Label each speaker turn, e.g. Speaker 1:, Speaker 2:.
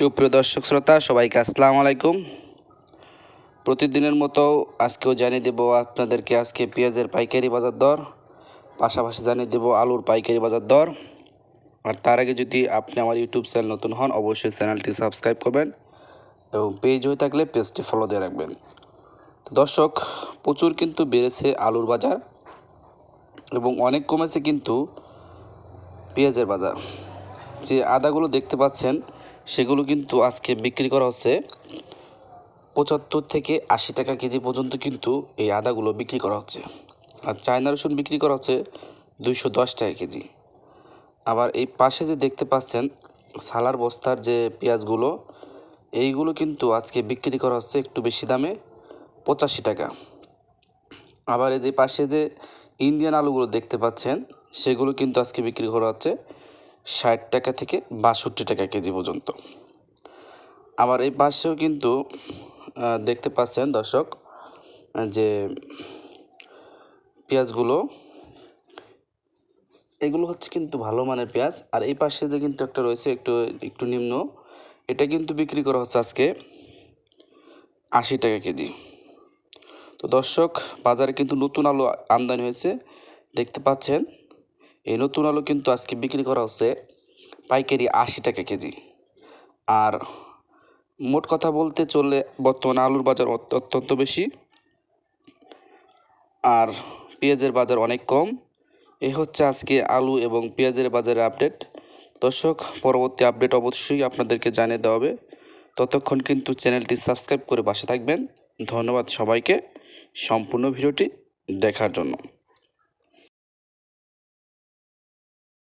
Speaker 1: সুপ্রিয় দর্শক শ্রোতা, সবাইকে আসসালামু আলাইকুম। প্রতিদিনের মতো আজকেও জানিয়ে দেব আপনাদেরকে আজকে পেঁয়াজের পাইকারি বাজার দর, পাশাপাশি জানিয়ে দেব আলুর পাইকারি বাজার দর। আর তার আগে যদি আপনি আমার ইউটিউব চ্যানেল নতুন হন, অবশ্যই চ্যানেলটি সাবস্ক্রাইব করবেন এবং পেজ হয়ে থাকলে পেজটি ফলো দিয়ে রাখবেন। তো দর্শক, প্রচুর কিন্তু বেড়েছে আলুর বাজার এবং অনেক কমেছে কিন্তু পেঁয়াজের বাজার। যে আদাগুলো দেখতে পাচ্ছেন সেগুলো কিন্তু আজকে বিক্রি করা হচ্ছে। পঁচাত্তর থেকে আশি টাকা কেজি পর্যন্ত কিন্তু এই আদাগুলো বিক্রি করা হচ্ছে। আর চায়না রসুন বিক্রি করা হচ্ছে দুইশো দশ টাকা কেজি। আবার এই পাশে যে দেখতে পাচ্ছেন, সালার বস্তার যে পেঁয়াজগুলো, এইগুলো কিন্তু আজকে বিক্রি করা হচ্ছে একটু বেশি দামে, পঁচাশি টাকা। আবার এই যে পাশে যে ইন্ডিয়ান আলুগুলো দেখতে পাচ্ছেন, সেগুলো কিন্তু আজকে বিক্রি করা হচ্ছে ষাট টাকা থেকে বাষট্টি টাকা কেজি পর্যন্ত। আবার এই পাশেও কিন্তু দেখতে পাচ্ছেন দর্শক, যে পেঁয়াজগুলো, এগুলো হচ্ছে কিন্তু ভালো মানের পেঁয়াজ। আর এই পাশে যে কিন্তু একটা রয়েছে, একটু একটু নিম্ন, এটা কিন্তু বিক্রি করা হচ্ছে আজকে আশি টাকা কেজি। তো দর্শক, বাজারে কিন্তু নতুন আলু আমদানি হয়েছে, দেখতে পাচ্ছেন। এই নতুন আলু কিন্তু আজকে বিক্রি করা হচ্ছে পাইকারি আশি টাকা কেজি। আর মোট কথা বলতে চললে বর্তমানে আলুর বাজার অত- অত্যন্ত বেশি। আর পেঁয়াজের বাজার অনেক কম। এই হচ্ছে আজকে আলু এবং পেঁয়াজের বাজারের আপডেট। দর্শক, পরবর্তী আপডেট অবশ্যই আপনাদেরকে জানিয়ে দেওয়া হবে। ততক্ষণ কিন্তু চ্যানেলটি সাবস্ক্রাইব করে বাসে থাকবেন। ধন্যবাদ সবাইকে সম্পূর্ণ ভিডিওটি দেখার জন্য।